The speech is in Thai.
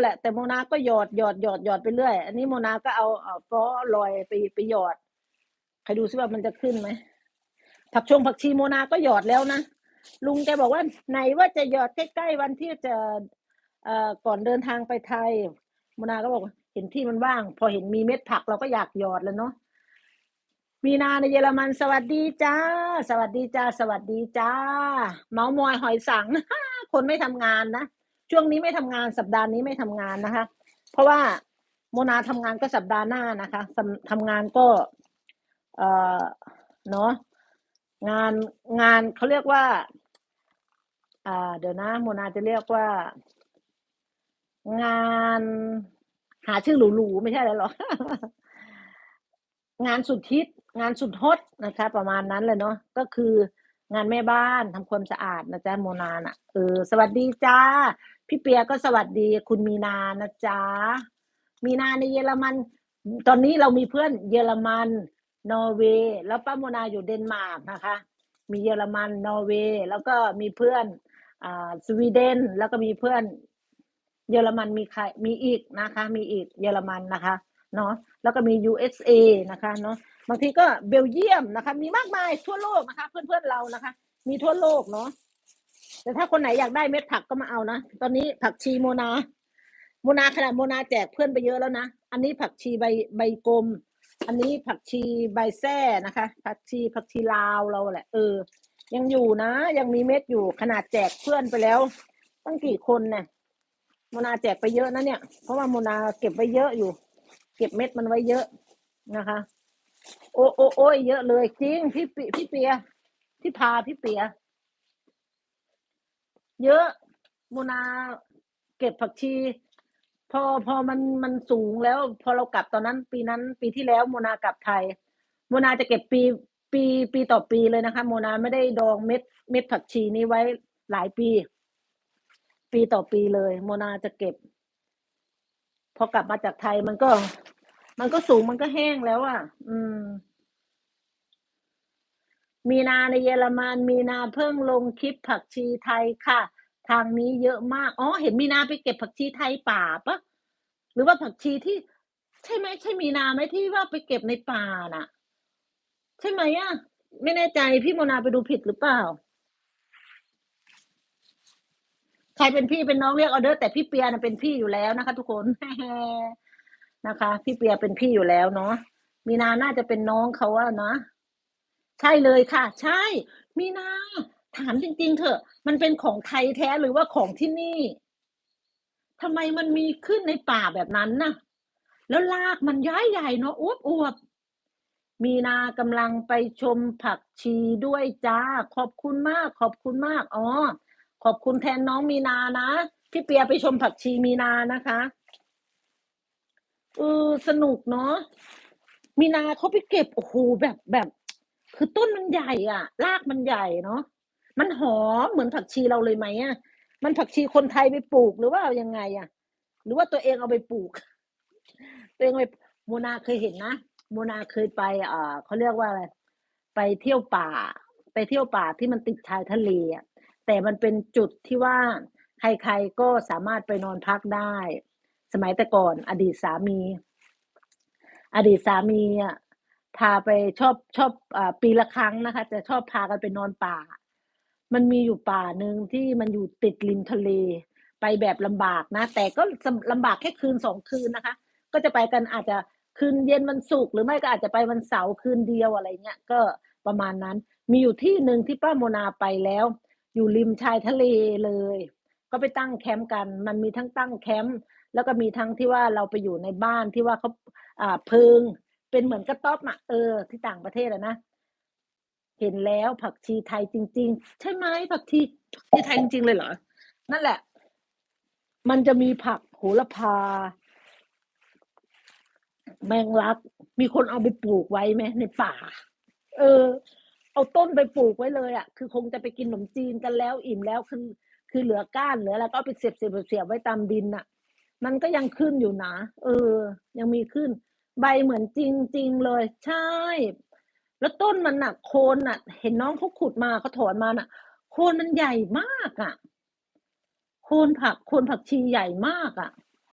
แหละ แต่โมนาก็หยอดหยอดหยอดหยอดไปเรื่อย อันนี้โมนาก็เอาเอ่อฟอลอยไปไปหยอด ใครดูซิว่ามันจะขึ้นไหมผักชงผักชีโมนาก็หยอดแล้วนะลุงแกบอกว่าไหนว่าจะหยอดใกล้ๆวันที่จะเอ่อก่อนเดินทางไปไทยโมนาก็บอกเห็นที่มันว่าง พอเห็นมีเม็ดผักเราก็อยากหยอดแล้วเนาะมีนาในเยอรมันสวัสดีจ้า สวัสดีจ้า สวัสดีจ้า เมาส์มอยหอยสัง คนไม่ทำงานนะ ช่วงนี้ไม่ทำงานสัปดาห์นี้ไม่ทำงานนะคะ เพราะว่าโมนาทำงานก็สัปดาห์หน้านะคะทำทำงานก็ เอ่อเนาะงานงานเขาเรียกว่า อ่า เดี๋ยวนะ โมนาจะเรียกว่า งานหาชื่อหรูๆไม่ใช่อะไรหรอกงานสุดฮิตงานสุดฮอตนะคะ ประมาณนั้นเลยเนาะก็คือ งานแม่บ้านทำความสะอาดนะจ๊ะโมนาน่ะเออสวัสดีจ้าพี่เปียก็สวัสดีคุณมีนานะจ๊ะมีนาในเยอรมัน ตอนนี้เรามีเพื่อนเยอรมันนอร์เวย์แล้วป้าโมนาอยู่เดนมาร์กนะคะ มีเยอรมันนอร์เวย์แล้วก็มีเพื่อนอ่าสวีเดนแล้วก็มีเพื่อน เยอรมันมีใครมีอีกนะคะ มีอีกเยอรมันนะคะ เนาะแล้วก็มี USA นะคะเนาะบางทีก็เบลเยียมนะคะ มีมากมายทั่วโลกนะคะ เพื่อนๆเรานะคะ มีทั่วโลกเนาะแต่ถ้าคนไหนอยากได้เม็ดผักก็มาเอานะตอนนี้ผักชีโมนาโมนาขนาดโมนาแจกเพื่อนไปเยอะแล้วนะอันนี้ผักชีใบใบกลม อันนี้ผักชีใบแส้นะคะ ผักชีผักชีลาวเราแหละเออ ยังอยู่นะ ยังมีเม็ดอยู่ขนาดแจกเพื่อนไปแล้ว ตั้งกี่คนเนี่ยโมนาแจกไปเยอะนะเนี่ย เพราะว่าโมนาเก็บไว้เยอะอยู่ ก็บเม็ดมันไว้เยอะนะคะ โอ้โอ้โอ้ยเยอะเลยจริงพี่ปิพี่เปียพี่พาพี่เปีย เยอะโมนาเก็บผักชี พอพอมันมันสูงแล้ว พอเรากลับตอนนั้น ปีนั้น ปีที่แล้วโมนากลับไทยโมนาจะเก็บปีปีปีต่อปีเลยนะคะโมนาไม่ได้ดองเม็ดเม็ดผักชีนี้ไว้หลายปี ปีต่อปีเลย โมนาจะเก็บ พอกลับมาจากไทยมันก็ มันก็สูงมันก็แห้งแล้วอะ อืม มีนาในเยอรมันมีนาเพิ่งลงคลิปผักชีไทยค่ะ ทางนี้เยอะมากอ๋อเห็นมีนาไปเก็บผักชีไทยป่าปะหรือว่าผักชีที่ ใช่ไหมใช่มีนาไหมที่ว่าไปเก็บในป่าน่ะ ใช่ไหมอะไม่แน่ใจพี่โมนาไปดูผิดหรือเปล่า ใครเป็นพี่เป็นน้องเรียกเอาเด้อแต่พี่เปียนะเป็นพี่อยู่แล้วนะคะ ทุกคน นะคะ พี่เปียเป็นพี่อยู่แล้วเนาะมีนาน่าจะเป็นน้องเขาอะนะใช่เลยค่ะ ใช่ มีนา ถามจริง ๆ เถอะ มันเป็นของไทยแท้หรือว่าของที่นี่ทำไมมันมีขึ้นในป่าแบบนั้นน่ะ แล้วรากมันย้ายใหญ่เนาะอวบอวบมีนากำลังไปชมผักชีด้วยจ้า ขอบคุณมาก ขอบคุณมากอ๋อขอบคุณแทนน้องมีนานะพี่เปียไปชมผักชีมีนานะคะ ออสนุกเนาะมีนาเขาไปเก็บโอ้โหแบบแบบ คือต้นมันใหญ่อะรากมันใหญ่เนาะมันหอมเหมือนผักชีเราเลยไหมอะมันผักชีคนไทยไปปลูกหรือว่ายังไงอะ หรือว่าตัวเองเอาไปปลูก ตัวเองไปโมนาเคยเห็นนะโมนาเคยไปอ่าเขาเรียกว่าอะไรไปเที่ยวป่า ไปเที่ยวป่าที่มันติดชายทะเลอะแต่มันเป็นจุดที่ว่าใครๆก็สามารถไปนอนพักได้ สมัยแต่ก่อน อดีตสามี อดีตสามีอะพาไปชอบชอบอปีละครั้งนะคะ จะชอบพากันไปนอนป่า มันมีอยู่ป่าหนึ่งที่มันอยู่ติดริมทะเล ไปแบบลำบากนะ แต่ก็ลำบากแค่คืนสองคืนนะคะ ก็จะไปกันอาจจะคืนเย็นวันศุกร์หรือไม่ก็อาจจะไปวันเสาร์คืนเดียวอะไรเงี้ยก็ประมาณนั้น มีอยู่ที่หนึ่งที่ป้าโมนาไปแล้ว อยู่ริมชายทะเลเลย ก็ไปตั้งแคมป์กัน มันมีทั้งตั้งแคมป์แล้วก็มีทั้งที่ว่าเราไปอยู่ในบ้านที่ว่าเขาอ่าพิงเป็นเหมือนกระต๊อบอะเออ ที่ต่างประเทศอะนะเห็นแล้วผักชีไทยจริง ๆ ใช่ไหมผักชีผักชีไทยจริงๆเลยเหรอนั่นแหละ มันจะมีผักโหระพา แมงลัก มีคนเอาไปปลูกไว้ไหมในป่า เออ เอาต้นไปปลูกไว้เลยอะคือคงจะไปกินขนมจีนกันแล้วอิ่มแล้วคือ คือเหลือก้านเหลืออะไรก็เอาไปเสียบเสียบเสียบไว้ตามดินน่ะ มันก็ยังขึ้นอยู่นะเออ ยังมีขึ้น ใบเหมือนจริงๆเลย ใช่ แล้วต้นมันน่ะโคนน่ะ เห็นน้องเขาขุดมาเขาถอนมาน่ะ โคนมันใหญ่มากอะโคนผักโคนผักชีใหญ่มากอะ